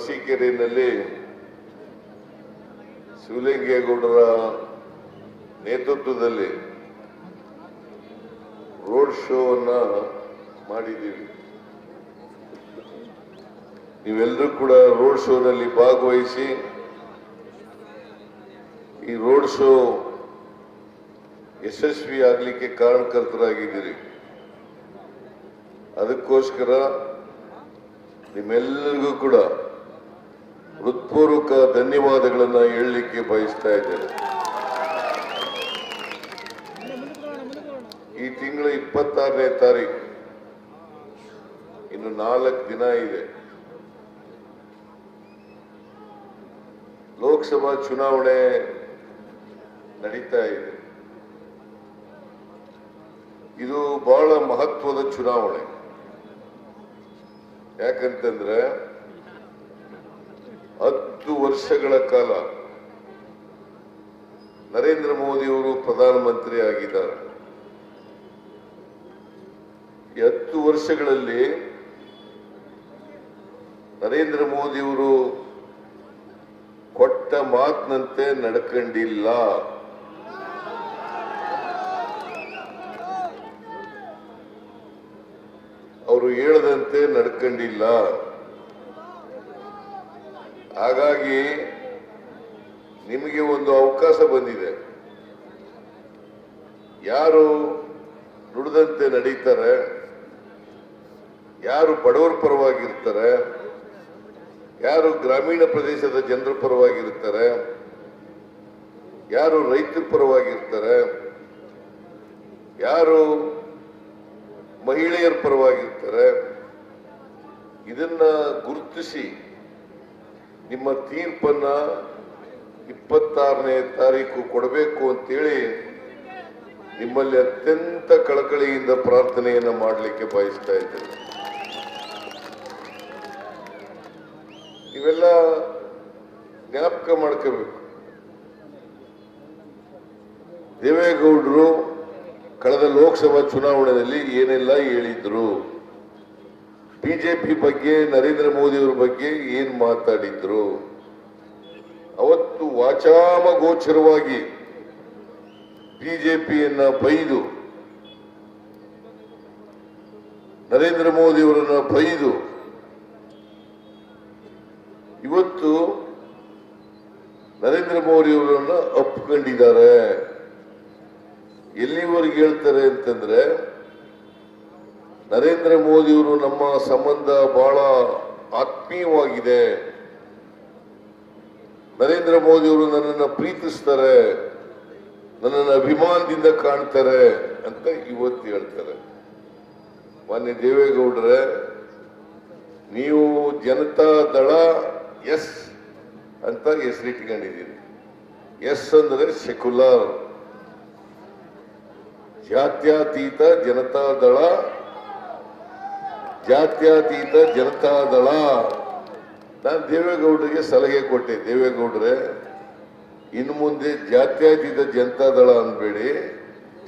ಅರಸೀಕೆರೆಯಲ್ಲಿ ಶಿವಲಿಂಗೇಗೌಡರ ನೇತೃತ್ವದಲ್ಲಿ ರೋಡ್ ಶೋವನ್ನ ಮಾಡಿದ್ದೀವಿ. ನೀವೆಲ್ಲರೂ ಕೂಡ ರೋಡ್ ಶೋನಲ್ಲಿ ಭಾಗವಹಿಸಿ ಈ ರೋಡ್ ಶೋ ಯಶಸ್ವಿ ಆಗಲಿಕ್ಕೆ ಕಾರಣಕರ್ತರಾಗಿದ್ದೀರಿ. ಅದಕ್ಕೋಸ್ಕರ ನಿಮ್ಮೆಲ್ಲರಿಗೂ ಕೂಡ ಹೃತ್ಪೂರ್ವಕ ಧನ್ಯವಾದಗಳನ್ನ ಹೇಳಲಿಕ್ಕೆ ಬಯಸ್ತಾ ಇದ್ದೇನೆ. ಈ ತಿಂಗಳ ಇಪ್ಪತ್ತಾರನೇ ತಾರೀಕು ಇನ್ನು ನಾಲ್ಕು ದಿನ ಇದೆ. ಲೋಕಸಭಾ ಚುನಾವಣೆ ನಡೀತಾ ಇದೆ. ಇದು ಬಹಳ ಮಹತ್ವದ ಚುನಾವಣೆ. ಯಾಕಂತಂದ್ರೆ ಹತ್ತು ವರ್ಷಗಳ ಕಾಲ ನರೇಂದ್ರ ಮೋದಿಯವರು ಪ್ರಧಾನಮಂತ್ರಿ ಆಗಿದ್ದಾರೆ. ಈ ಹತ್ತು ವರ್ಷಗಳಲ್ಲಿ ನರೇಂದ್ರ ಮೋದಿಯವರು ಕೊಟ್ಟ ಮಾತಿನಂತೆ ನಡ್ಕೊಂಡಿಲ್ಲ. ಅವರು ಹೇಳದಂತೆ ನಡ್ಕೊಂಡಿಲ್ಲ. ಹಾಗಾಗಿ ನಿಮಗೆ ಒಂದು ಅವಕಾಶ ಬಂದಿದೆ. ಯಾರು ನುಡಿದಂತೆ ನಡೀತಾರೆ, ಯಾರು ಬಡವರ ಪರವಾಗಿರ್ತಾರೆ, ಯಾರು ಗ್ರಾಮೀಣ ಪ್ರದೇಶದ ಜನರ ಪರವಾಗಿರ್ತಾರೆ, ಯಾರು ರೈತರ ಪರವಾಗಿರ್ತಾರೆ, ಯಾರು ಮಹಿಳೆಯರ ಪರವಾಗಿರ್ತಾರೆ, ಇದನ್ನ ಗುರುತಿಸಿ ನಿಮ್ಮ ತೀರ್ಪನ್ನ ಇಪ್ಪತ್ತಾರನೇ ತಾರೀಕು ಕೊಡಬೇಕು ಅಂತೇಳಿ ನಿಮ್ಮಲ್ಲಿ ಅತ್ಯಂತ ಕಳಕಳಿಯಿಂದ ಪ್ರಾರ್ಥನೆಯನ್ನ ಮಾಡಲಿಕ್ಕೆ ಬಯಸ್ತಾ ಇದ್ದೇನೆ. ಇವೆಲ್ಲ ಜ್ಞಾಪಕ ಮಾಡ್ಕೋಬೇಕು. ದೇವೇಗೌಡರು ಕಳೆದ ಲೋಕಸಭಾ ಚುನಾವಣೆಯಲ್ಲಿ ಏನೆಲ್ಲ ಹೇಳಿದ್ರು? ಬಿಜೆಪಿ ಬಗ್ಗೆ, ನರೇಂದ್ರ ಮೋದಿಯವ್ರ ಬಗ್ಗೆ ಏನ್ ಮಾತಾಡಿದ್ರು? ಅವತ್ತು ವಾಚಾಮಗೋಚರವಾಗಿ ಬಿಜೆಪಿಯನ್ನ ಬೈದು, ನರೇಂದ್ರ ಮೋದಿಯವರನ್ನ ಬೈದು, ಇವತ್ತು ನರೇಂದ್ರ ಮೋದಿಯವರನ್ನ ಅಪ್ಕೊಂಡಿದ್ದಾರೆ ಎಲ್ಲಿವರೆಗೆ ಹೇಳ್ತಾರೆ ಅಂತಂದ್ರೆ ನರೇಂದ್ರ ಮೋದಿಯವರು ನಮ್ಮ ಸಂಬಂಧ ಬಹಳ ಆತ್ಮೀಯವಾಗಿದೆ. ನರೇಂದ್ರ ಮೋದಿಯವರು ನನ್ನನ್ನು ಪ್ರೀತಿಸ್ತಾರೆ. ನನ್ನನ್ನು ಅಭಿಮಾನದಿಂದ ಕಾಣ್ತಾರೆ ಅಂತ ಇವತ್ತು ಹೇಳ್ತಾರೆ. ಮಾನ್ಯ ದೇವೇಗೌಡರೆ, ನೀವು ಜನತಾ ದಳ ಎಸ್ ಅಂತ ಹೆಸರಿಟ್ಕೊಂಡಿದ್ದೀರಿ. ಎಸ್ ಅಂದ್ರೆ ಸೆಕ್ಯುಲರ್. ಜಾತ್ಯತೀತ ಜನತಾ ದಳ ಜಾತ್ಯತೀತ ಜನತಾ ದಳ ನಾನು ದೇವೇಗೌಡರಿಗೆ ಸಲಹೆ ಕೊಟ್ಟೆ. ದೇವೇಗೌಡ್ರೆ, ಇನ್ನು ಮುಂದೆ ಜಾತ್ಯತೀತ ಜನತಾ ದಳ ಅನ್ಬೇಡಿ.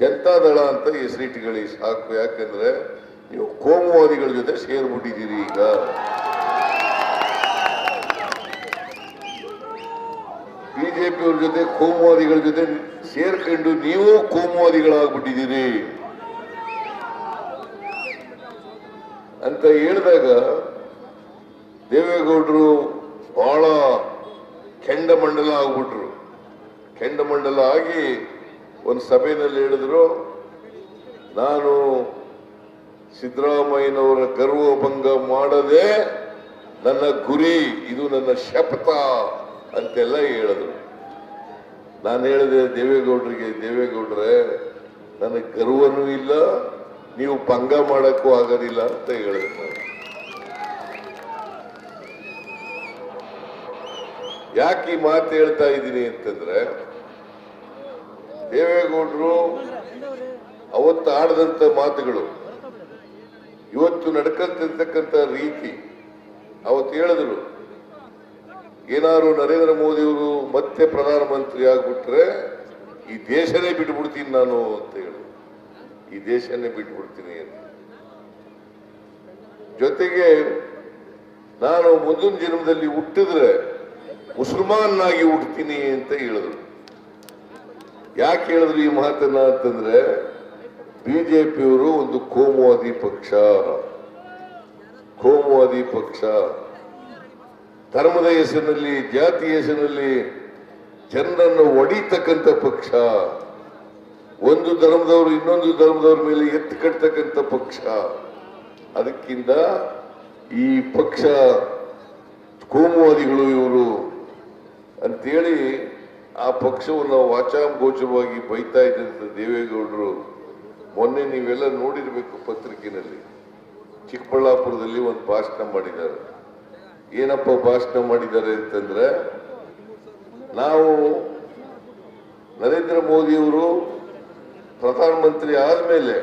ಜನತಾ ದಳ ಅಂತ ಹೆಸರಿಟ್ಟುಗಳಿ ಸಾಕು. ಯಾಕಂದ್ರೆ ನೀವು ಕೋಮುವಾದಿಗಳ ಜೊತೆ ಸೇರ್ಬಿಟ್ಟಿದ್ದೀರಿ ಈಗ. ಬಿಜೆಪಿಯವ್ರ ಜೊತೆ ಕೋಮುವಾದಿಗಳ ಜೊತೆ ಸೇರ್ಕೊಂಡು ನೀವು ಕೋಮುವಾದಿಗಳಾಗ್ಬಿಟ್ಟಿದ್ದೀರಿ. ಅಂತ ಹೇಳಿದಾಗ ದೇವೇಗೌಡರು ಬಹಳ ಕೆಂಡಮಂಡಲ ಆಗ್ಬಿಟ್ರು. ಕೆಂಡಮಂಡಲ ಆಗಿ ಒಂದು ಸಭೆಯಲ್ಲಿ ಹೇಳಿದ್ರು, ನಾನು ಸಿದ್ದರಾಮಯ್ಯನವರ ಗರ್ವಭಂಗ ಮಾಡದೆ ನನ್ನ ಗುರಿ, ಇದು ನನ್ನ ಶಪಥ ಅಂತೆಲ್ಲ ಹೇಳಿದ್ರು. ನಾನು ಹೇಳಿದೆ, ದೇವೇಗೌಡರಿಗೆ, ದೇವೇಗೌಡ್ರೆ, ನನಗೆ ಗರ್ವನೂ ಇಲ್ಲ ನೀವು ಪಂಗ ಮಾಡಕ್ಕೂ ಆಗೋದಿಲ್ಲ ಅಂತ ಹೇಳಿದ್ರು ಯಾಕೆ ಈ ಮಾತು ಹೇಳ್ತಾ ಇದ್ದೀನಿ ಅಂತಂದ್ರೆ, ದೇವೇಗೌಡರು ಅವತ್ತು ಆಡದಂತ ಮಾತುಗಳು, ಇವತ್ತು ನಡ್ಕಂತಿರ್ತಕ್ಕಂಥ ರೀತಿ, ಅವತ್ತು ಹೇಳಿದ್ರು. ಏನಾದ್ರು ನರೇಂದ್ರ ಮೋದಿಯವರು ಮತ್ತೆ ಪ್ರಧಾನಮಂತ್ರಿ ಆಗ್ಬಿಟ್ರೆ ಈ ದೇಶನೇ ಬಿಟ್ಬಿಡ್ತೀನಿ ನಾನು ಅಂತ ಹೇಳಿದ್ರು ಈ ದೇಶನೇ ಬಿಟ್ಬಿಡ್ತೀನಿ ಅಂತ. ಜೊತೆಗೆ ನಾನು ಮುಂದಿನ ಜನ್ಮದಲ್ಲಿ ಹುಟ್ಟಿದ್ರೆ ಮುಸಲ್ಮಾನಾಗಿ ಹುಡ್ತೀನಿ ಅಂತ ಹೇಳಿದ್ರು. ಯಾಕೆ ಹೇಳಿದ್ರು ಈ ಮಾತನ್ನ ಅಂತಂದ್ರೆ ಬಿಜೆಪಿಯವರು ಒಂದು ಕೋಮುವಾದಿ ಪಕ್ಷ ಕೋಮುವಾದಿ ಪಕ್ಷ. ಧರ್ಮದ ಹೆಸರಿನಲ್ಲಿ, ಜಾತಿ ಹೆಸರಿನಲ್ಲಿ ಜನರನ್ನು ಒಡಿತಕ್ಕಂಥ ಪಕ್ಷ. ಒಂದು ಧರ್ಮದವರು ಇನ್ನೊಂದು ಧರ್ಮದವ್ರ ಮೇಲೆ ಎತ್ತು ಕಟ್ತಕ್ಕಂಥ ಪಕ್ಷ. ಅದಕ್ಕಿಂತ ಈ ಪಕ್ಷ ಕೋಮುವಾದಿಗಳು ಇವರು ಅಂತೇಳಿ ಆ ಪಕ್ಷವನ್ನು ವಾಚಾಂಗೋಚರವಾಗಿ ಬೈತಾ ಇದ್ದಂಥ ದೇವೇಗೌಡರು ಮೊನ್ನೆ ನೀವೆಲ್ಲ ನೋಡಿರಬೇಕು ಪತ್ರಿಕೆಯಲ್ಲಿ ಚಿಕ್ಕಬಳ್ಳಾಪುರದಲ್ಲಿ ಒಂದು ಭಾಷಣ ಮಾಡಿದ್ದಾರೆ. ಏನಪ್ಪ ಭಾಷಣ ಮಾಡಿದ್ದಾರೆ ಅಂತಂದ್ರೆ, ನಾವು ನರೇಂದ್ರ ಮೋದಿಯವರು ಪ್ರಧಾನಮಂತ್ರಿ ಆದ್ಮೇಲೆ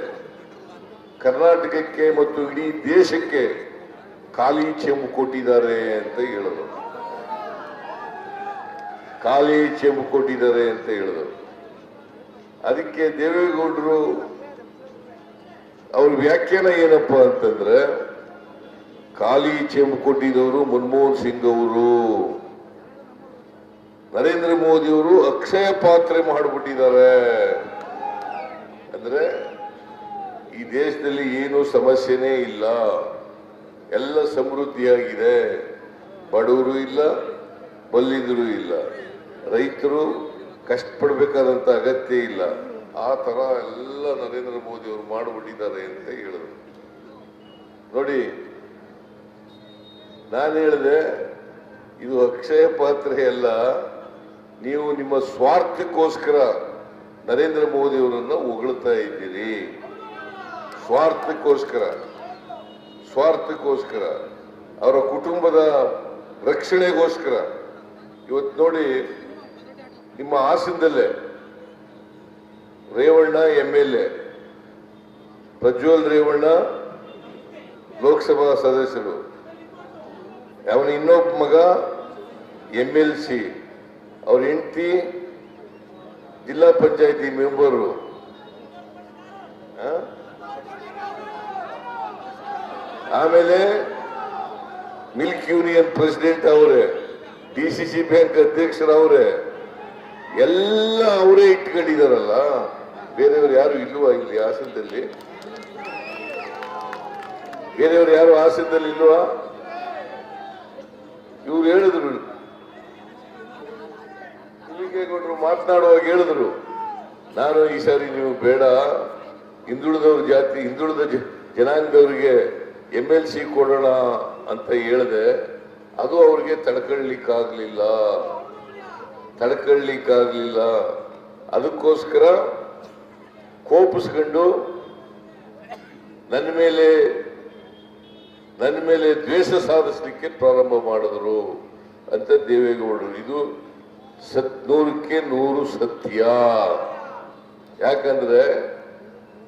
ಕರ್ನಾಟಕಕ್ಕೆ ಮತ್ತು ಇಡೀ ದೇಶಕ್ಕೆ ಖಾಲಿ ಚೆಂಬು ಕೊಟ್ಟಿದ್ದಾರೆ ಅಂತ ಹೇಳಿದರು. ಖಾಲಿ ಚೆಂಬು ಕೊಟ್ಟಿದ್ದಾರೆ ಅಂತ ಹೇಳಿದರು. ಅದಕ್ಕೆ ದೇವೇಗೌಡರು ಅವ್ರ ವ್ಯಾಖ್ಯಾನ ಏನಪ್ಪ ಅಂತಂದ್ರೆ, ಖಾಲಿ ಚೆಂಬು ಕೊಟ್ಟಿದವರು ಮನಮೋಹನ್ ಸಿಂಗ್ ಅವರು. ನರೇಂದ್ರ ಮೋದಿ ಅವರು ಅಕ್ಷಯ ಪಾತ್ರೆ ಮಾಡಿಬಿಟ್ಟಿದ್ದಾರೆ. ಈ ದೇಶದಲ್ಲಿ ಏನು ಸಮಸ್ಯೆನೇ ಇಲ್ಲ. ಎಲ್ಲ ಸಮೃದ್ಧಿಯಾಗಿದೆ. ಬಡವರು ಇಲ್ಲ ಬಲ್ಲಿದರು ಇಲ್ಲ. ರೈತರು ಕಷ್ಟಪಡಬೇಕಾದಂತ ಅಗತ್ಯ ಇಲ್ಲ. ಆ ತರ ಎಲ್ಲ ನರೇಂದ್ರ ಮೋದಿ ಅವರು ಮಾಡಿಬಿಟ್ಟಿದ್ದಾರೆ ಅಂತ ಹೇಳಿದ್ರು. ನೋಡಿ, ನಾನು ಹೇಳಿದೆ, ಇದು ಅಕ್ಷಯ ಪಾತ್ರೆ ಅಲ್ಲ, ನೀವು ನಿಮ್ಮ ಸ್ವಾರ್ಥಕ್ಕೋಸ್ಕರ ನರೇಂದ್ರ ಮೋದಿ ಅವರನ್ನ ಹೊಗಳ್ತಾ ಇದ್ದೀರಿ. ಸ್ವಾರ್ಥಕ್ಕೋಸ್ಕರ ಸ್ವಾರ್ಥಕ್ಕೋಸ್ಕರ, ಅವರ ಕುಟುಂಬದ ರಕ್ಷಣೆಗೋಸ್ಕರ ಇವತ್ತು ನೋಡಿ ನಿಮ್ಮ ಹಾಸನದಲ್ಲೇ Revanna M L A Prajwal Revanna, Lok Sabha ಸದಸ್ಯರು, ಅವನ ಇನ್ನೊಬ್ಬ ಮಗ ಎಂ ಎಲ್ ಸಿ ಅವ್ರ ಹೆಂಡತಿ ಜಿಲ್ಲಾ ಪಂಚಾಯತಿ ಮೆಂಬರು? ಆಮೇಲೆ ಮಿಲ್ಕ್ ಯೂನಿಯನ್ ಪ್ರೆಸಿಡೆಂಟ್ ಅವರೇ, ಡಿ ಸಿ ಸಿ ಬ್ಯಾಂಕ್ ಅಧ್ಯಕ್ಷರವರೇ ಎಲ್ಲ ಅವರೇ ಇಟ್ಕೊಂಡಿದಾರಲ್ಲ, ಬೇರೆಯವರು ಯಾರು ಇಲ್ವಾ ಇಲ್ಲಿ ಹಾಸನದಲ್ಲಿ? ಬೇರೆಯವರು ಯಾರು ಹಾಸನದಲ್ಲಿ ಇಲ್ವಾ? ಇವ್ರು ಹೇಳಿದ್ರು. ಲಿಂಗೇಗೌಡರು ಮಾತನಾಡುವಾಗ ಹೇಳಿದ್ರು, ನಾನು ಈ ಸಾರಿ ನೀವು ಬೇಡ, ಹಿಂದುಳಿದವ್ರ ಜಾತಿ, ಹಿಂದುಳಿದ ಜನಾಂಗದವರಿಗೆ ಎಂ ಎಲ್ ಸಿ ಕೊಡೋಣ ಅಂತ ಹೇಳಿದೆ, ಅದು ಅವ್ರಿಗೆ ತಡ್ಕೊಳ್ಳಿಕ್ಕಾಗಲಿಲ್ಲ ತಡ್ಕೊಳ್ಳಿಕ್ಕಾಗಲಿಲ್ಲ ಅದಕ್ಕೋಸ್ಕರ ಕೋಪಿಸ್ಕೊಂಡು ನನ್ನ ಮೇಲೆ ನನ್ನ ಮೇಲೆ ದ್ವೇಷ ಸಾಧಿಸಲಿಕ್ಕೆ ಪ್ರಾರಂಭ ಮಾಡಿದ್ರು ಅಂತ ದೇವೇಗೌಡರು. ಇದು ಸತ್ ನೂರಕ್ಕೆ ನೂರು ಸತ್ಯ. ಯಾಕಂದ್ರೆ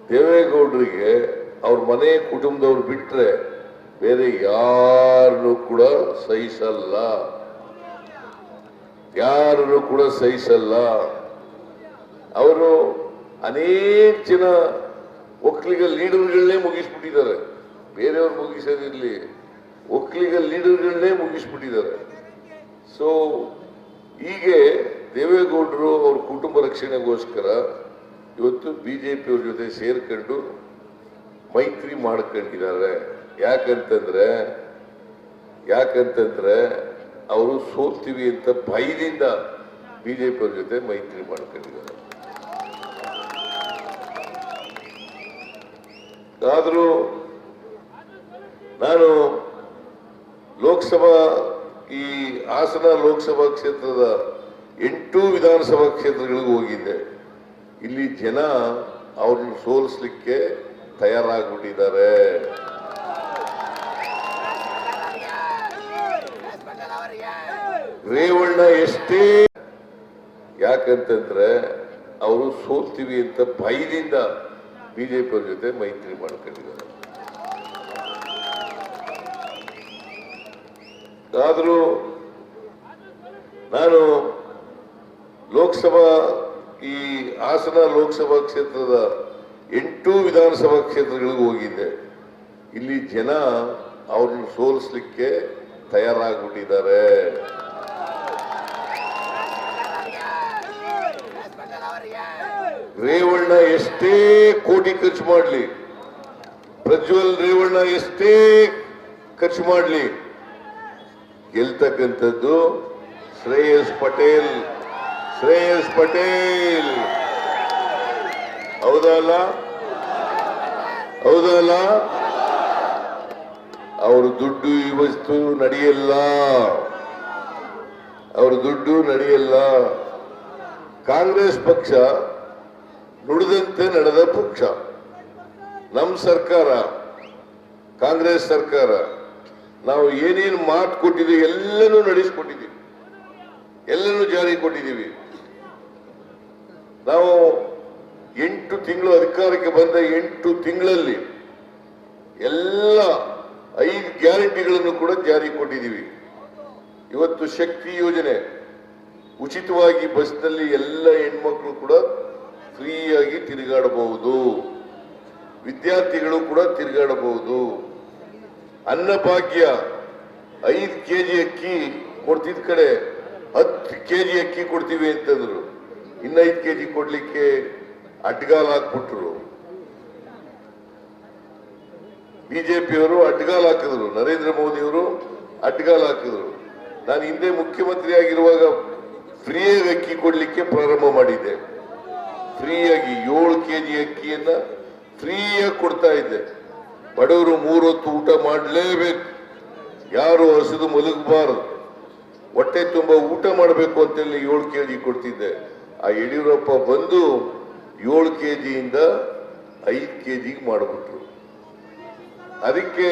ದೇವೇಗೌಡರಿಗೆ ಅವ್ರ ಮನೆ ಕುಟುಂಬದವ್ರು ಬಿಟ್ಟರೆ ಬೇರೆ ಯಾರನ್ನು ಕೂಡ ಸಹಿಸಲ್ಲ. ಯಾರನ್ನು ಕೂಡ ಸಹಿಸಲ್ಲ. ಅವರು ಅನೇಕ ಜನ ಒಕ್ಕಲಿಗ ಲೀಡರ್ಗಳನ್ನೇ ಮುಗಿಸ್ಬಿಟ್ಟಿದ್ದಾರೆ. ಬೇರೆಯವ್ರು ಮುಗಿಸೋದಿರ್ಲಿ ಒಕ್ಕಲಿಗ ಲೀಡರ್ಗಳನ್ನೇ ಮುಗಿಸ್ಬಿಟ್ಟಿದ್ದಾರೆ. ಸೊ ಹೀಗೆ ದೇವೇಗೌಡರು ಅವ್ರ ಕುಟುಂಬ ರಕ್ಷಣೆಗೋಸ್ಕರ ಇವತ್ತು ಬಿಜೆಪಿಯವ್ರ ಜೊತೆ ಸೇರ್ಕೊಂಡು ಮೈತ್ರಿ ಮಾಡ್ಕೊಂಡಿದ್ದಾರೆ. ಯಾಕಂತಂದ್ರೆ ಯಾಕಂತಂದ್ರೆ ಅವರು ಸೋಲ್ತೀವಿ ಅಂತ ಭಯದಿಂದ ಬಿಜೆಪಿಯವ್ರ ಜೊತೆ ಮೈತ್ರಿ ಮಾಡ್ಕೊಂಡಿದ್ದಾರೆ. ಆದರೂ ನಾನು ಲೋಕಸಭಾ, ಈ ಹಾಸನ ಲೋಕಸಭಾ ಕ್ಷೇತ್ರದ ಎಂಟು ವಿಧಾನಸಭಾ ಕ್ಷೇತ್ರಗಳಿಗೂ ಹೋಗಿದ್ದೆ. ಇಲ್ಲಿ ಜನ ಅವ್ರನ್ನ ಸೋಲಿಸ್ಲಿಕ್ಕೆ ತಯಾರಾಗ್ಬಿಟ್ಟಿದ್ದಾರೆ. ರೇವಣ್ಣ ಎಷ್ಟೇ ಯಾಕಂತಂದ್ರೆ ಅವರು ಸೋಲ್ತೀವಿ ಅಂತ ಭಯದಿಂದ ಬಿಜೆಪಿ ಜೊತೆ ಮೈತ್ರಿ ಮಾಡ್ಕೊಂಡಿದ್ದಾರೆ. ಆದರೂ ನಾನು ಲೋಕಸಭಾ ಈ ಹಾಸನ ಲೋಕಸಭಾ ಕ್ಷೇತ್ರದ ಎಂಟು ವಿಧಾನಸಭಾ ಕ್ಷೇತ್ರಗಳಿಗೂ ಹೋಗಿದ್ದೆ. ಇಲ್ಲಿ ಜನ ಅವ್ರನ್ನ ಸೋಲಿಸ್ಲಿಕ್ಕೆ ತಯಾರಾಗ್ಬಿಟ್ಟಿದ್ದಾರೆ. ರೇವಣ್ಣ ಎಷ್ಟೇ ಕೋಟಿ ಖರ್ಚು ಮಾಡಲಿ. ಪ್ರಜ್ವಲ್ ರೇವಣ್ಣ ಎಷ್ಟೇ ಖರ್ಚು ಮಾಡಲಿ. ಗೆಲ್ತಕ್ಕಂಥದ್ದು ಶ್ರೇಯಸ್ ಪಟೇಲ್. ಶ್ರೇಯಸ್ ಪಟೇಲ್. ಹೌದಲ್ಲ ಹೌದಲ್ಲ ಅವ್ರ ದುಡ್ಡು ಇವತ್ತು ನಡೆಯಲ್ಲ. ಅವ್ರ ದುಡ್ಡು ನಡೆಯಲ್ಲ. ಕಾಂಗ್ರೆಸ್ ಪಕ್ಷ ನುಡಿದಂತೆ ನಡೆದ ಪಕ್ಷ. ನಮ್ಮ ಸರ್ಕಾರ, ಕಾಂಗ್ರೆಸ್ ಸರ್ಕಾರ, ನಾವು ಏನೇನು ಮಾತು ಕೊಟ್ಟಿದ್ದೀವಿ ಎಲ್ಲನೂ ನಡೆಸಿಕೊಟ್ಟಿದ್ದೀವಿ ಎಲ್ಲನೂ ಜಾರಿ ಕೊಟ್ಟಿದ್ದೀವಿ ನಾವು ಎಂಟು ತಿಂಗಳು ಅಧಿಕಾರಕ್ಕೆ ಬಂದ ಎಂಟು ತಿಂಗಳಲ್ಲಿ ಎಲ್ಲ ಐದು ಗ್ಯಾರಂಟಿಗಳನ್ನು ಕೂಡ ಜಾರಿ ಕೊಟ್ಟಿದ್ದೀವಿ. ಇವತ್ತು ಶಕ್ತಿ ಯೋಜನೆ ಉಚಿತವಾಗಿ ಬಸ್ನಲ್ಲಿ ಎಲ್ಲ ಹೆಣ್ಮಕ್ಳು ಕೂಡ ಫ್ರೀಯಾಗಿ ತಿರುಗಾಡಬಹುದು. ವಿದ್ಯಾರ್ಥಿಗಳು ಕೂಡ ತಿರುಗಾಡಬಹುದು. ಅನ್ನಭಾಗ್ಯ ಐದು ಕೆ ಜಿ ಅಕ್ಕಿ ಕೊಡ್ತಿದ್ದ ಕಡೆ ಹತ್ತು ಕೆ ಜಿ ಅಕ್ಕಿ ಕೊಡ್ತೀವಿ ಅಂತಂದ್ರು. ಇನ್ನೈದು ಕೆ ಜಿ ಕೊಡ್ಲಿಕ್ಕೆ ಅಡ್ಗಾಲ್ ಹಾಕ್ಬಿಟ್ರು ಬಿಜೆಪಿಯವರು ಅಡ್ಗಾಲ್ ಹಾಕಿದ್ರು ನರೇಂದ್ರ ಮೋದಿಯವರು ಅಡ್ಗಾಲ್ ಹಾಕಿದ್ರು ನಾನು ಹಿಂದೆ ಮುಖ್ಯಮಂತ್ರಿ ಆಗಿರುವಾಗ ಫ್ರೀಯಾಗಿ ಅಕ್ಕಿ ಕೊಡ್ಲಿಕ್ಕೆ ಪ್ರಾರಂಭ ಮಾಡಿದ್ದೆ. ಫ್ರೀಯಾಗಿ ಏಳು ಕೆಜಿ ಅಕ್ಕಿಯನ್ನ ಫ್ರೀಯಾಗಿ ಕೊಡ್ತಾ ಇದ್ದೆ. ಬಡವರು ಮೂರು ಹೊತ್ತು ಊಟ ಮಾಡಲೇಬೇಕು. ಯಾರು ಹಸಿದು ಮಲಗಬಾರದು. ಹೊಟ್ಟೆ ತುಂಬ ಊಟ ಮಾಡಬೇಕು ಅಂತೇಳಿ ಏಳು ಕೆ ಜಿ ಕೊಡ್ತಿದ್ದೆ. ಆ ಯಡಿಯೂರಪ್ಪ ಬಂದು ಏಳು ಕೆ ಜಿಯಿಂದ ಐದು ಕೆ ಜಿಗೆ ಮಾಡಿಬಿಟ್ರು ಅದಕ್ಕೆ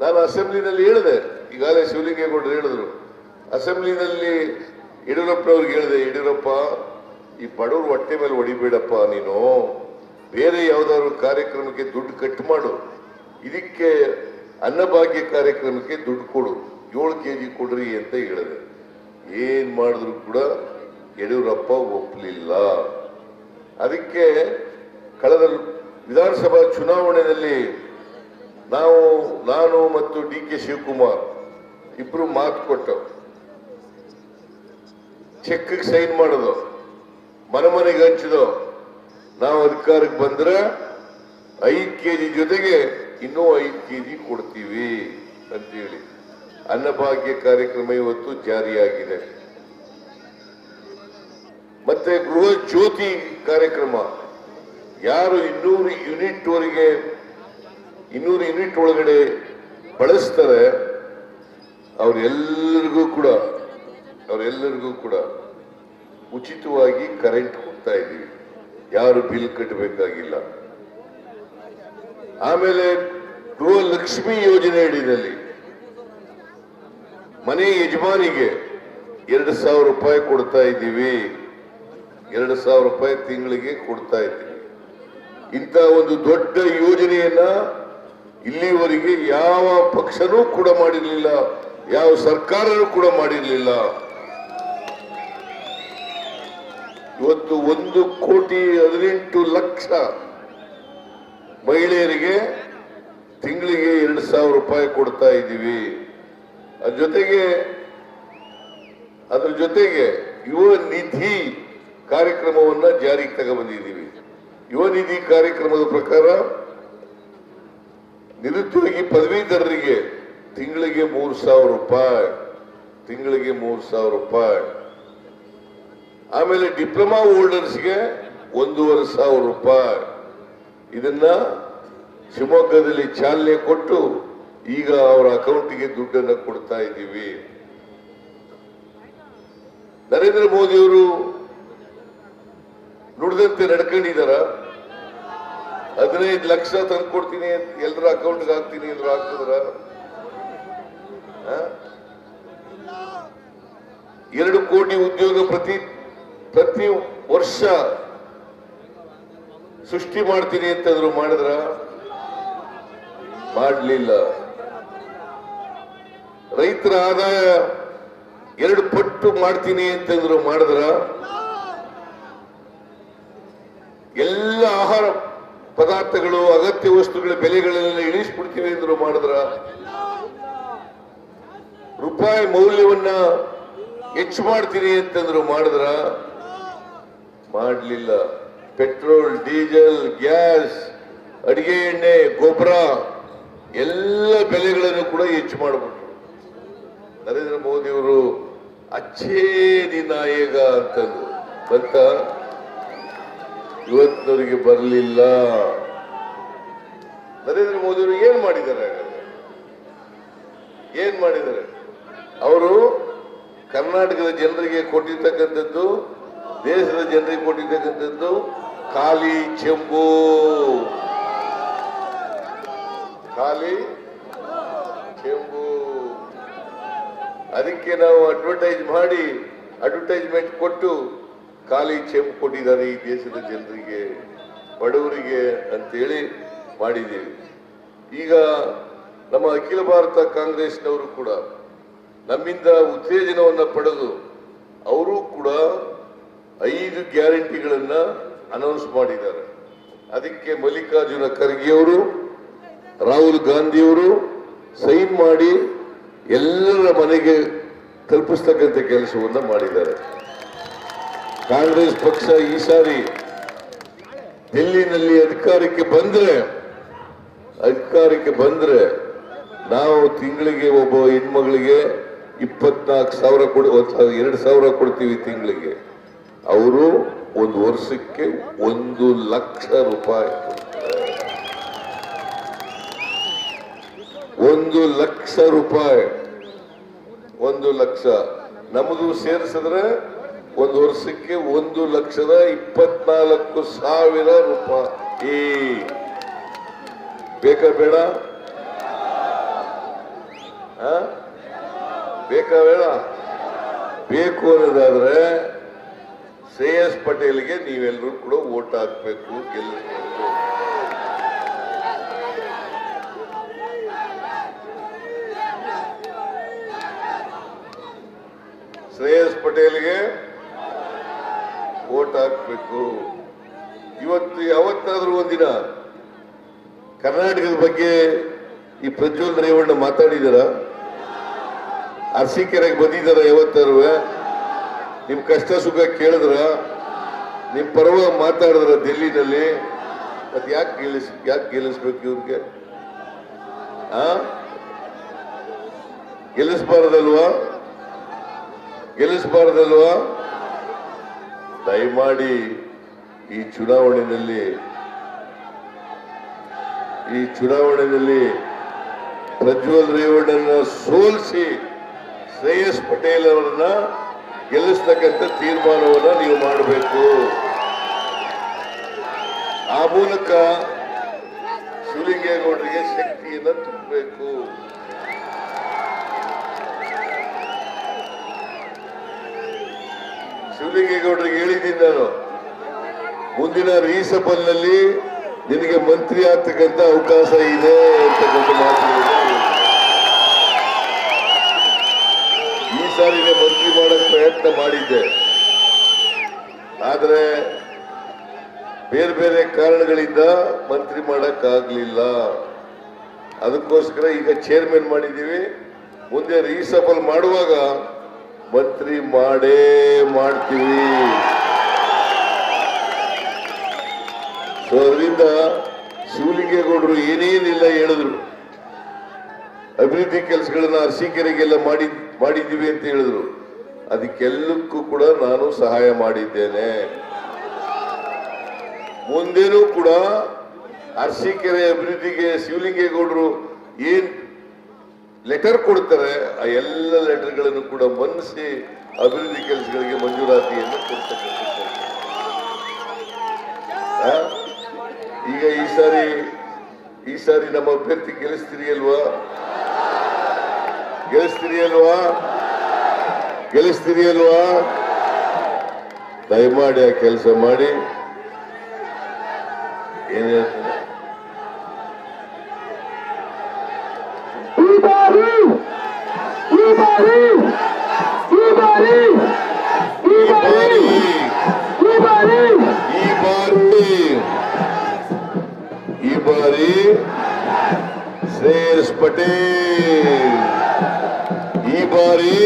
ನಾನು ಅಸೆಂಬ್ಲಿನಲ್ಲಿ ಹೇಳಿದೆ. ಈಗಾಗಲೇ ಶಿವಲಿಂಗೇಗೌಡರು ಹೇಳಿದ್ರು. ಅಸೆಂಬ್ಲಿನಲ್ಲಿ ಯಡಿಯೂರಪ್ಪನವ್ರಿಗೆ ಹೇಳಿದೆ, ಯಡಿಯೂರಪ್ಪ, ಈ ಬಡವರು ಹೊಟ್ಟೆ ಮೇಲೆ ಹೊಡಿಬೇಡಪ್ಪ ನೀನು. ಬೇರೆ ಯಾವುದಾದ್ರು ಕಾರ್ಯಕ್ರಮಕ್ಕೆ ದುಡ್ಡು ಕಟ್ ಮಾಡು. ಇದಕ್ಕೆ ಅನ್ನಭಾಗ್ಯ ಕಾರ್ಯಕ್ರಮಕ್ಕೆ ದುಡ್ಡು ಕೊಡು. ಏಳು ಕೆ ಜಿ ಕೊಡ್ರಿ ಅಂತ ಹೇಳಿದೆ. ಏನ್ ಮಾಡಿದ್ರು ಕೂಡ ಯಡಿಯೂರಪ್ಪ ಒಪ್ಪಲಿಲ್ಲ ಅದಕ್ಕೆ ಕಳೆದ ವಿಧಾನಸಭಾ ಚುನಾವಣೆಯಲ್ಲಿ ನಾವು, ನಾನು ಮತ್ತು ಡಿ ಕೆ ಶಿವಕುಮಾರ್ ಇಬ್ರು ಮಾತು ಕೊಟ್ಟು ಚೆಕ್ ಸೈನ್ ಮಾಡೋದು ಮನೆ ಮನೆಗೆ ಹಂಚಿದೋ ನಾವು ಅಧಿಕಾರಕ್ಕೆ ಬಂದ್ರೆ ಐದು ಕೆಜಿ ಜೊತೆಗೆ ಇನ್ನೂ ಐದು ಕೆ ಜಿ ಕೊಡ್ತೀವಿ ಅಂತೇಳಿ ಅನ್ನಭಾಗ್ಯ ಕಾರ್ಯಕ್ರಮ ಇವತ್ತು ಜಾರಿಯಾಗಿದೆ. ಮತ್ತೆ ಗೃಹ ಜ್ಯೋತಿ ಕಾರ್ಯಕ್ರಮ. ಯಾರು ಇನ್ನೂರು ಯೂನಿಟ್ ವರೆಗೆ ಇನ್ನೂರು ಯೂನಿಟ್ ಒಳಗಡೆ ಬಳಸ್ತಾರೆ, ಅವರೆಲ್ಲರಿಗೂ ಕೂಡ ಅವರೆಲ್ಲರಿಗೂ ಕೂಡ ಉಚಿತವಾಗಿ ಕರೆಂಟ್ ಕೊಡ್ತಾ ಇದ್ದೀವಿ. ಯಾರು ಬಿಲ್ ಕಟ್ಟಬೇಕಾಗಿಲ್ಲ. ಆಮೇಲೆ ಗೃಹ ಲಕ್ಷ್ಮಿ ಯೋಜನೆ ಅಡಿಯಲ್ಲಿ ಮನೆ ಯಜಮಾನಿಗೆ ಎರಡು ಸಾವಿರ ರೂಪಾಯಿ ಕೊಡ್ತಾ ಇದ್ದೀವಿ. ಎರಡು ಸಾವಿರ ರೂಪಾಯಿ ತಿಂಗಳಿಗೆ ಕೊಡ್ತಾ ಇದ್ದೀವಿ ಇಂಥ ಒಂದು ದೊಡ್ಡ ಯೋಜನೆಯನ್ನ ಇಲ್ಲಿವರೆಗೆ ಯಾವ ಪಕ್ಷನೂ ಕೂಡ ಮಾಡಿರಲಿಲ್ಲ, ಯಾವ ಸರ್ಕಾರನೂ ಕೂಡ ಮಾಡಿರಲಿಲ್ಲ. ಇವತ್ತು ಒಂದು ಕೋಟಿ ಹದಿನೆಂಟು ಲಕ್ಷ ಮಹಿಳೆಯರಿಗೆ ತಿಂಗಳಿಗೆ ಎರಡು ಸಾವಿರ ರೂಪಾಯಿ ಕೊಡ್ತಾ ಇದ್ದೀವಿ. ಅದ್ರ ಜೊತೆಗೆ ಅದ್ರ ಜೊತೆಗೆ ಯುವ ನಿಧಿ ಕಾರ್ಯಕ್ರಮವನ್ನ ಜಾರಿಗೆ ತಗೊಂಡಿದ್ದೀವಿ ಯುವ ನಿಧಿ ಕಾರ್ಯಕ್ರಮದ ಪ್ರಕಾರ ನಿರುದ್ಯೋಗಿ ಪದವೀಧರರಿಗೆ ತಿಂಗಳಿಗೆ ಮೂರು ಸಾವಿರ ರೂಪಾಯಿ, ತಿಂಗಳಿಗೆ ಮೂರು ಸಾವಿರ ರೂಪಾಯಿ. ಆಮೇಲೆ ಡಿಪ್ಲೊಮಾ ಹೋಲ್ಡರ್ಸ್ಗೆ ಒಂದೂವರೆ ಸಾವಿರ ರೂಪಾಯಿ. ಇದನ್ನ ಶಿವಮೊಗ್ಗದಲ್ಲಿ ಚಾಲನೆ ಕೊಟ್ಟು ಈಗ ಅವರ ಅಕೌಂಟಿಗೆ ದುಡ್ಡನ್ನು ಕೊಡ್ತಾ ಇದ್ದೀವಿ. ನರೇಂದ್ರ ಮೋದಿಯವರು ನುಡಿದಂತೆ ನಡ್ಕೊಂಡಿದಾರ. ಹದಿನೈದು ಲಕ್ಷ ತಂದು ಕೊಡ್ತೀನಿ ಎಲ್ಲರ ಅಕೌಂಟ್ಗೆ ಹಾಕ್ತೀನಿ ಅಂದ್ರೆ ಹಾಕಿದ್ರ. ಎರಡು ಕೋಟಿ ಉದ್ಯೋಗ ಪ್ರತಿ ಪ್ರತಿ ವರ್ಷ ಸೃಷ್ಟಿ ಮಾಡ್ತೀನಿ ಅಂತಂದ್ರು ಮಾಡಿದ್ರ? ಮಾಡಲಿಲ್ಲ. ರೈತರ ಆದಾಯ ಎರಡು ಪಟ್ಟು ಮಾಡ್ತೀನಿ ಅಂತಂದ್ರು ಮಾಡಿದ್ರ? ಎಲ್ಲ ಆಹಾರ ಪದಾರ್ಥಗಳು, ಅಗತ್ಯ ವಸ್ತುಗಳ ಬೆಲೆಗಳೆಲ್ಲ ಇಳಿಸ್ಬಿಡ್ತೀವಿ ಅಂದ್ರು ಮಾಡಿದ್ರ ರೂಪಾಯಿ ಮೌಲ್ಯವನ್ನ ಹೆಚ್ಚು ಮಾಡ್ತೀನಿ ಅಂತಂದ್ರು ಮಾಡಿದ್ರ ಮಾಡಲಿಲ್ಲ. ಪೆಟ್ರೋಲ್, ಡೀಸೆಲ್, ಗ್ಯಾಸ್, ಅಡಿಗೆ ಎಣ್ಣೆ, ಗೊಬ್ಬರ, ಎಲ್ಲ ಬೆಲೆಗಳನ್ನು ಕೂಡ ಹೆಚ್ಚು ಮಾಡಿಬಿಟ್ರು. ನರೇಂದ್ರ ಮೋದಿ ಅವರು ಅಚ್ಚೇ ನಾಯಕ ಅಂತಂದ್ರು. ಬಂತ? ಇವತ್ತಿನವರಿಗೆ ಬರಲಿಲ್ಲ. ನರೇಂದ್ರ ಮೋದಿಯವರು ಏನ್ ಮಾಡಿದ್ದಾರೆ? ಏನ್ ಮಾಡಿದ್ದಾರೆ? ಅವರು ಕರ್ನಾಟಕದ ಜನರಿಗೆ ಕೊಟ್ಟಿರ್ತಕ್ಕಂಥದ್ದು, ದೇಶದ ಜನರಿಗೆ ಕೊಟ್ಟಿರ್ತಕ್ಕಂಥದ್ದು ಖಾಲಿ ಚೆಂಬು. ಖಾಲಿ ಚೆಂಬು. ಅದಕ್ಕೆ ನಾವು ಅಡ್ವರ್ಟೈಸ್ ಮಾಡಿ ಅಡ್ವರ್ಟೈಸ್ಮೆಂಟ್ ಕೊಟ್ಟು ಖಾಲಿ ಚೇಪು ಕೊಟ್ಟಿದ್ದಾರೆ ಈ ದೇಶದ ಜನರಿಗೆ, ಬಡವರಿಗೆ ಅಂತೇಳಿ ಮಾಡಿದ್ದೀವಿ. ಈಗ ನಮ್ಮ ಅಖಿಲ ಭಾರತ ಕಾಂಗ್ರೆಸ್ನವರು ಕೂಡ ನಮ್ಮಿಂದ ಉತ್ತೇಜನವನ್ನು ಪಡೆದು ಅವರು ಕೂಡ ಐದು ಗ್ಯಾರಂಟಿಗಳನ್ನು ಅನೌನ್ಸ್ ಮಾಡಿದ್ದಾರೆ. ಅದಕ್ಕೆ ಮಲ್ಲಿಕಾರ್ಜುನ ಖರ್ಗೆ ಅವರು ರಾಹುಲ್ ಗಾಂಧಿಯವರು ಸೈನ್ ಮಾಡಿ ಎಲ್ಲರ ಮನೆಗೆ ತಲುಪಿಸ್ತಕ್ಕಂಥ ಕೆಲಸವನ್ನು ಮಾಡಿದ್ದಾರೆ. ಕಾಂಗ್ರೆಸ್ ಪಕ್ಷ ಈ ಸಾರಿ ದಿಲ್ಲಿನಲ್ಲಿ ಅಧಿಕಾರಕ್ಕೆ ಬಂದ್ರೆ ಅಧಿಕಾರಕ್ಕೆ ಬಂದ್ರೆ ನಾವು ತಿಂಗಳಿಗೆ ಒಬ್ಬ ಹೆಣ್ಮಗಳಿಗೆ ಇಪ್ಪತ್ನಾಲ್ಕು ಸಾವಿರ ಕೊಡ ಎರಡು ಸಾವಿರ ಕೊಡ್ತೀವಿ ತಿಂಗಳಿಗೆ. ಅವರು ಒಂದು ವರ್ಷಕ್ಕೆ ಒಂದು ಲಕ್ಷ ರೂಪಾಯಿ. ಒಂದು ಲಕ್ಷ ರೂಪಾಯಿ. ಒಂದು ಲಕ್ಷ. ನಮಗೂ ಸೇರಿಸಿದ್ರೆ ಒಂದು ವರ್ಷಕ್ಕೆ ಒಂದು ಲಕ್ಷದ ಇಪ್ಪತ್ನಾಲ್ಕು ಸಾವಿರ ರೂಪಾಯಿ. ಬೇಕಾ ಬೇಡ? ಬೇಕಾ ಬೇಡ? ಬೇಕು ಅನ್ನೋದಾದ್ರೆ ಶ್ರೇಯಸ್ ಪಟೇಲ್ಗೆ ನೀವೆಲ್ಲರೂ ಕೂಡ ಓಟ್ ಹಾಕ್ಬೇಕು, ಗೆಲ್ಲಿಸ್ಬೇಕು. ಶ್ರೇಯಸ್ ಪಟೇಲ್ಗೆ ಓಟ್ ಹಾಕಬೇಕು ಇವತ್ತು ಯಾವತ್ತಾದ್ರೂ ಒಂದಿನ ಕರ್ನಾಟಕದ ಬಗ್ಗೆ ಈ ಪ್ರಜ್ವಲ್ ರೇವಣ್ಣ ಮಾತಾಡಿದಾರ? ಅರಸೀಕೆರೆಗೆ ಬಂದಿದ್ದಾರ ಯಾವತ್ತಾರು ನಿಮ್ ಕಷ್ಟ ಸುಖ ಕೇಳಿದ್ರ? ನಿಮ್ ಪರವಾಗಿ ಮಾತಾಡಿದ್ರ ದಿಲ್ಲಿನಲ್ಲಿ? ಅದ್ ಯಾಕೆ ಗೆಲ್ಲಿಸ್ ಯಾಕೆ ಗೆಲ್ಲಿಸ್ಬೇಕು ಇವ್ರಿಗೆ ಆ? ಗೆಲ್ಲಿಸ್ಬಾರ್ದಲ್ವಾ? ಗೆಲ್ಲಿಸಬಾರ್ದಲ್ವಾ? ದಯಮಾಡಿ ಈ ಚುನಾವಣೆಯಲ್ಲಿ ಈ ಚುನಾವಣೆಯಲ್ಲಿ ಪ್ರಜ್ವಲ್ ರೇವಣ್ಣನ ಸೋಲಿಸಿ ಶ್ರೇಯಸ್ ಪಟೇಲ್ ಅವರನ್ನ ಗೆಲ್ಲಿಸ್ತಕ್ಕಂಥ ತೀರ್ಮಾನವನ್ನ ನೀವು ಮಾಡಬೇಕು. ಆ ಮೂಲಕ ಶಿವಲಿಂಗೇಗೌಡರಿಗೆ ಶಕ್ತಿಯನ್ನು ತುಂಬಬೇಕು. ಶಿವಲಿಂಗೇಗೌಡರಿಗೆ ಹೇಳಿದ್ದೀನಿ ನಾನು. ಮುಂದಿನ ರೀಸಬಲ್ನಲ್ಲಿ ನಿನಗೆ ಮಂತ್ರಿ ಆಗ್ತಕ್ಕಂಥ ಅವಕಾಶ ಇದೆ ಅಂತಕ್ಕಂಥ ಮಾತು ಈ ಸಾರಿ ಮಂತ್ರಿ ಮಾಡಕ್ ಪ್ರಯತ್ನ ಮಾಡಿದ್ದೆ. ಆದರೆ ಬೇರೆ ಬೇರೆ ಕಾರಣಗಳಿಂದ ಮಂತ್ರಿ ಮಾಡೋಕ್ಕಾಗಲಿಲ್ಲ. ಅದಕ್ಕೋಸ್ಕರ ಈಗ ಚೇರ್ಮನ್ ಮಾಡಿದ್ದೀವಿ. ಮುಂದೆ ರೀಸಬಲ್ ಮಾಡುವಾಗ ಮಂತ್ರಿ ಮಾಡೇ ಮಾಡ್ತೀವಿ. ಸೊ ಅದರಿಂದ ಶಿವಲಿಂಗೇಗೌಡರು ಏನೇನಿಲ್ಲ ಹೇಳಿದ್ರು. ಅಭಿವೃದ್ಧಿ ಕೆಲಸಗಳನ್ನ ಅರಸೀಕೆರೆಗೆಲ್ಲ ಮಾಡಿ, ಮಾಡಿದ್ದೀವಿ ಅಂತ ಹೇಳಿದ್ರು. ಅದಕ್ಕೆಲ್ಲಕ್ಕೂ ಕೂಡ ನಾನು ಸಹಾಯ ಮಾಡಿದ್ದೇನೆ. ಮುಂದೇನು ಕೂಡ ಅರಸೀಕೆರೆ ಅಭಿವೃದ್ಧಿಗೆ ಶಿವಲಿಂಗೇಗೌಡರು ಏನ್ ಲೆಟರ್ ಕೊಡ್ತಾರೆ, ಆ ಎಲ್ಲ ಲೆಟರ್ಗಳನ್ನು ಕೂಡ ಮನ್ನಿಸಿ ಅಭಿವೃದ್ಧಿ ಕೆಲಸಗಳಿಗೆ ಮಂಜೂರಾತಿಯನ್ನು ಕೊಡ್ತಕ್ಕಂಥ? ಈಗ ಈ ಸಾರಿ ಈ ಸಾರಿ ನಮ್ಮ ಅಭ್ಯರ್ಥಿ ಗೆಲ್ಲಿಸ್ತೀರಿ ಅಲ್ವಾ? ಗೆಲ್ಲಿಸ್ತೀರಿ ಅಲ್ವಾ? ಗೆಲ್ಲಿಸ್ತೀರಿ ಅಲ್ವಾ? ದಯಮಾಡಿ ಆ ಕೆಲಸ ಮಾಡಿ. ಏನೇ ಈ ಬಾರಿ ಈ ಬಾರಿ ಪಟೇಲ್ ಈ ಬಾರಿ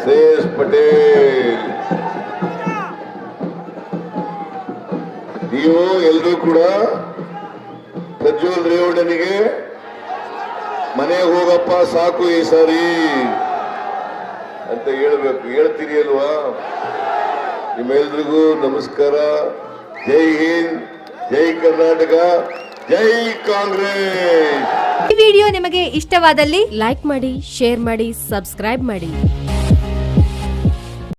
ಶ್ರೇಯಸ್ ಪಟೇಲ್ ನೀವು ಎಲ್ಲರೂ ಕೂಡ ಪ್ರಜ್ವಲ್ ರೇವಣ್ಣನಿಗೆ ಮನೆಗೆ ಹೋಗಪ್ಪ, ಸಾಕು ಈ ಸಾರಿ. ಅಂತ ಹೇಳ್ಬೇಕು. ಹೇಳ್ತೀರಿ ಅಲ್ವಾ? ನಿಮ್ಮೆಲ್ರಿಗೂ ನಮಸ್ಕಾರ. ಜೈ ಹಿಂದ್, ಜೈ ಕರ್ನಾಟಕ, ಜೈ ಕಾಂಗ್ರೆಸ್. ಈ ವಿಡಿಯೋ ನಿಮಗೆ ಇಷ್ಟವಾದಲ್ಲಿ ಲೈಕ್ ಮಾಡಿ, ಶೇರ್ ಮಾಡಿ, ಸಬ್ಸ್ಕ್ರೈಬ್ ಮಾಡಿ.